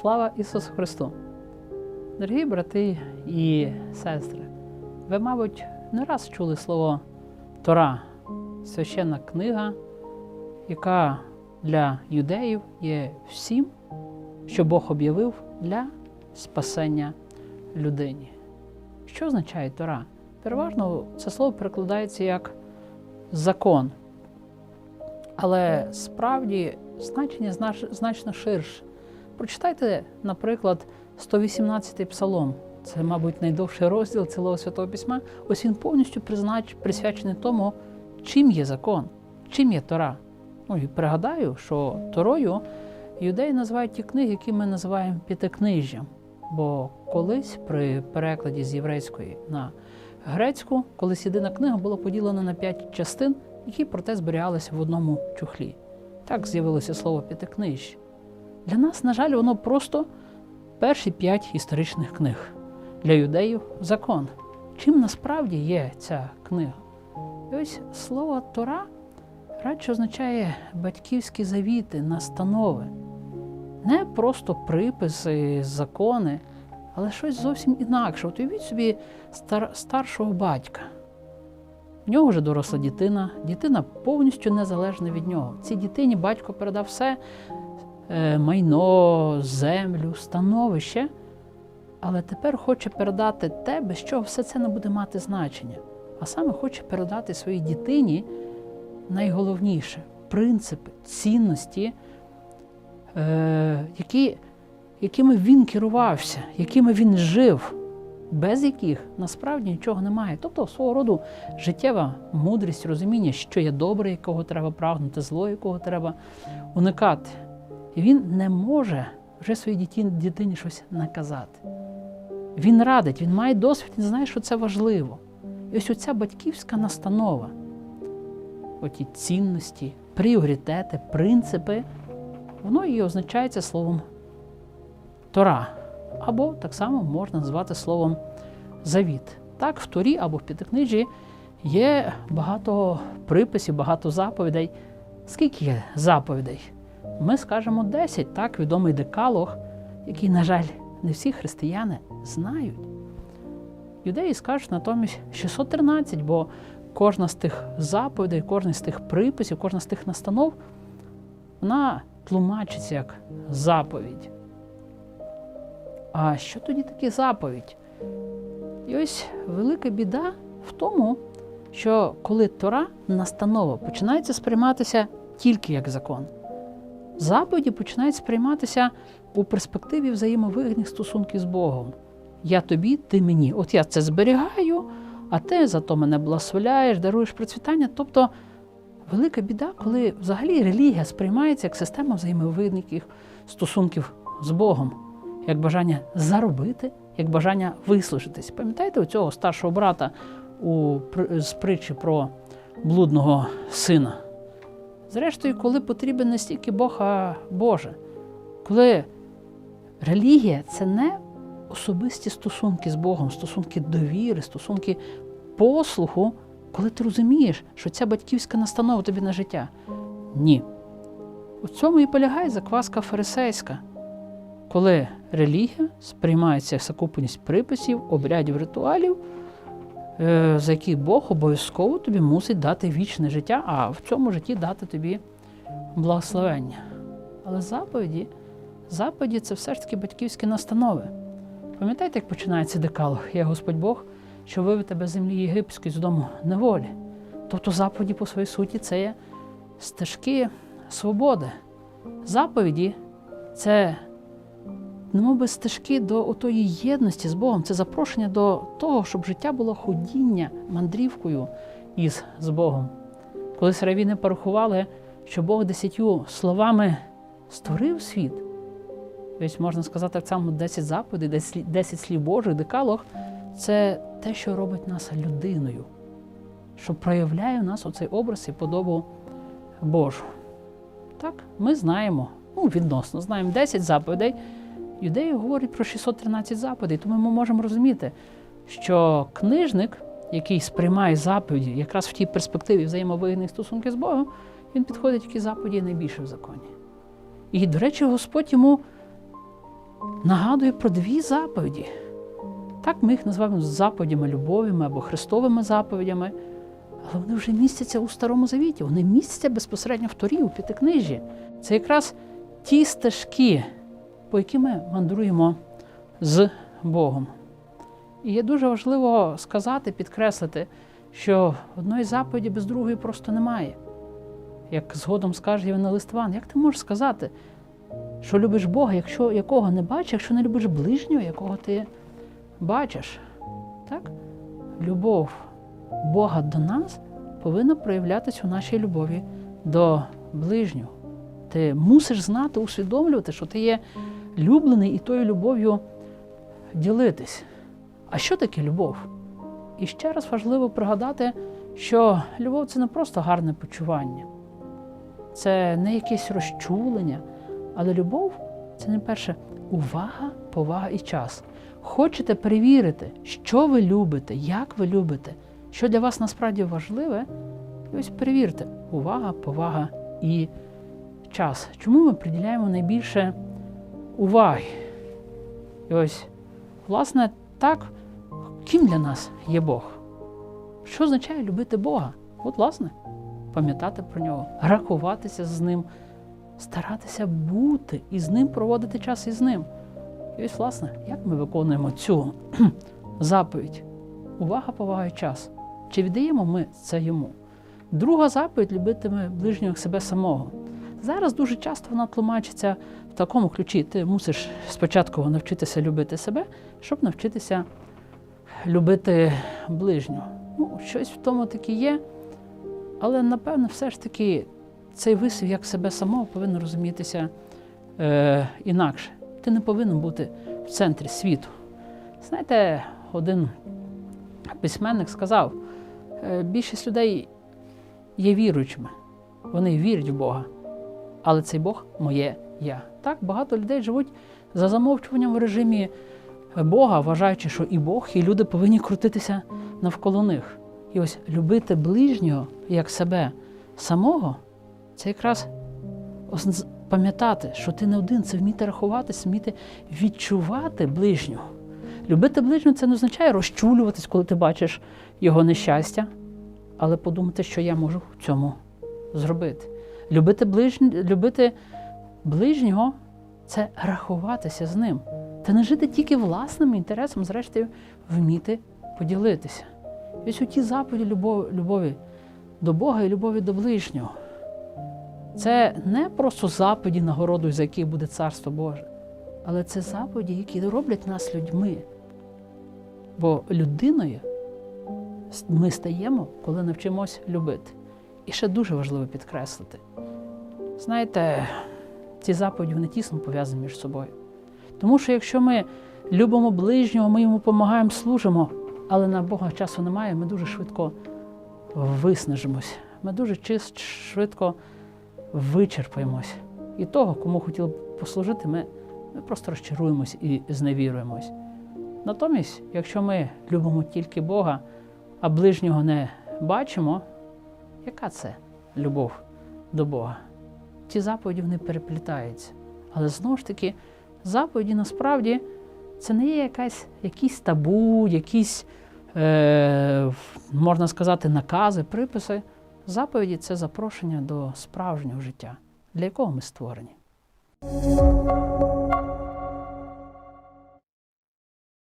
Слава Ісусу Христу! Дорогі брати і сестри, ви, мабуть, не раз чули слово Тора, священна книга, яка для юдеїв є всім, що Бог об'явив для спасення людині. Що означає Тора? Переважно це слово перекладається як закон. Але справді значення значно ширше. Прочитайте, наприклад, 118-й псалом. Це, мабуть, найдовший розділ цілого Святого Письма. Ось він повністю признач... присвячений тому, чим є закон, чим є Тора. Ну і пригадаю, що Торою юдеї називають ті книги, які ми називаємо п'ятикнижжям. Бо колись при перекладі з єврейської на грецьку, колись єдина книга була поділена на п'ять частин, які проте зберігалися в одному чухлі. Так з'явилося слово п'ятикнижжя. Для нас, на жаль, воно просто перші п'ять історичних книг. Для юдеїв закон. Чим насправді є ця книга? І ось слово Тора радше означає батьківські завіти, настанови. Не просто приписи, закони, але щось зовсім інакше. От уявіть собі стар, старшого батька. В нього вже доросла дитина, дитина повністю незалежна від нього. Цій дитині батько передав все майно, землю, становище, але тепер хоче передати те, без чого все це не буде мати значення. А саме хоче передати своїй дитині найголовніше принципи, цінності, е, які, якими він керувався, якими він жив, без яких насправді нічого немає. Тобто свого роду життєва мудрість, розуміння, що є добре, якого треба прагнути, зло, якого треба уникати. Він не може вже своїй дитині, дитині щось наказати. Він радить, він має досвід, він знає, що це важливо. І ось оця батьківська настанова, оті цінності, пріоритети, принципи, воно і означається словом Тора. Або так само можна назвати словом завіт. Так, в Торі або в П'ятикнижі є багато приписів, багато заповідей. Скільки є заповідей? Ми скажемо 10, так, відомий декалог, який, на жаль, не всі християни знають. Юдеї скажуть натомість 613, бо кожна з тих заповідей, кожна з тих приписів, кожна з тих настанов, вона тлумачиться як заповідь. А що тоді таке заповідь? І ось велика біда в тому, що коли Тора, настанова, починається сприйматися тільки як закон, заповіді починають сприйматися у перспективі взаємовигідних стосунків з Богом. Я тобі, ти мені. От я це зберігаю, а ти зато мене благословляєш, даруєш процвітання. Тобто велика біда, коли взагалі релігія сприймається як система взаємовигідних стосунків з Богом, як бажання заробити, як бажання вислужитись. Пам'ятаєте цього старшого брата у, з притчі про блудного сина? Зрештою, коли потрібен не стільки Бог, а Боже. Коли релігія це не особисті стосунки з Богом, стосунки довіри, стосунки послуху, коли ти розумієш, що ця батьківська настанова тобі на життя. Ні. У цьому і полягає закваска фарисейська, коли релігія сприймається як сукупність приписів, обрядів, ритуалів, за які Бог обов'язково тобі мусить дати вічне життя, а в цьому житті дати тобі благословення. Але заповіді, заповіді це все ж таки батьківські настанови. Пам'ятаєте, як починається декалог? Я Господь Бог, що вивів тебе з землі єгипетської з дому неволі. Тобто заповіді по своїй суті це є стежки свободи. Заповіді це немов би стежки до отої єдності з Богом, це запрошення до того, щоб життя було ходіння мандрівкою із з Богом. Колись равіни порахували, що Бог десятью словами створив світ. Тобто, можна сказати, так само 10 заповідей, 10 10 слів Божих, декалог це те, що робить нас людиною, що проявляє в нас оцей образ і подобу Божу. Так, ми знаємо, ну, відносно знаємо 10 заповідей. Юдеї говорять про 613 заповідей, тому ми можемо розуміти, що книжник, який сприймає заповіді якраз в тій перспективі взаємовигідних стосунків з Богом, він підходить, які заповіді найбільше в законі. І, до речі, Господь йому нагадує про дві заповіді. Так ми їх називаємо заповідями любовими або Христовими заповідями, але вони вже містяться у Старому Завіті, вони містяться безпосередньо в Торі, у П'ятикнижі. Це якраз ті стежки, по яким ми мандруємо з Богом. І є дуже важливо сказати, підкреслити, що одної заповіді без другої просто немає. Як згодом скаже Євангелист Іван, як ти можеш сказати, що любиш Бога, якщо якого не бачиш, якщо не любиш ближнього, якого ти бачиш? Так? Любов Бога до нас повинна проявлятися у нашій любові до ближнього. Ти мусиш знати, усвідомлювати, що ти є люблений і тою любов'ю ділитись. А що таке любов? І ще раз важливо пригадати, що любов це не просто гарне почування, це не якесь розчулення, але любов це не перше увага, повага і час. Хочете перевірити, що ви любите, як ви любите, що для вас насправді важливе, і ось перевірте увага, повага і час. Чому ми приділяємо найбільше уваги? І ось, власне, так, ким для нас є Бог? Що означає любити Бога? От, власне, пам'ятати про нього, рахуватися з ним, старатися бути і з ним проводити час із ним. І ось, власне, як ми виконуємо цю заповідь? Увага, повага і час. Чи віддаємо ми це йому? Друга заповідь любитиме ближнього себе самого. Зараз дуже часто вона тлумачиться в такому ключі. Ти мусиш спочатку навчитися любити себе, щоб навчитися любити ближнього. Ну, щось в тому таки є, але напевно, все ж таки цей вислів як себе самого повинен розумітися е, інакше. Ти не повинен бути в центрі світу. Знаєте, один письменник сказав, е, більшість людей є віруючими, вони вірять в Бога, але цей Бог моє я. Так багато людей живуть за замовчуванням в режимі Бога, вважаючи, що і Бог, і люди повинні крутитися навколо них. І ось любити ближнього як себе самого це якраз пам'ятати, що ти не один, це вміти рахуватися, вміти відчувати ближнього. Любити ближнього це не означає розчулюватись, коли ти бачиш його нещастя, але подумати, що я можу в цьому зробити. Любити, ближнь... Любити ближнього це рахуватися з ним. Та не жити тільки власним інтересом, зрештою, вміти поділитися. Ось у ті заповіді любові, любові до Бога і любові до ближнього. Це не просто заповіді нагородою, за яких буде царство Боже, але це заповіді, які роблять нас людьми. Бо людиною ми стаємо, коли навчимось любити. І ще дуже важливо підкреслити. Знаєте, ці заповіді вони тісно пов'язані між собою. Тому що якщо ми любимо ближнього, ми йому допомагаємо, служимо, але на Бога часу немає, ми дуже швидко виснажимось. Ми дуже чис- швидко вичерпаємось. І того, кому хотіли б послужити, ми, ми просто розчаруємось і зневіруємось. Натомість, якщо ми любимо тільки Бога, а ближнього не бачимо, яка це любов до Бога? Ці заповіді вони переплітаються. Але знову ж таки, заповіді насправді це не є якась, якісь табу, якісь, е, можна сказати, накази, приписи. Заповіді це запрошення до справжнього життя, для якого ми створені.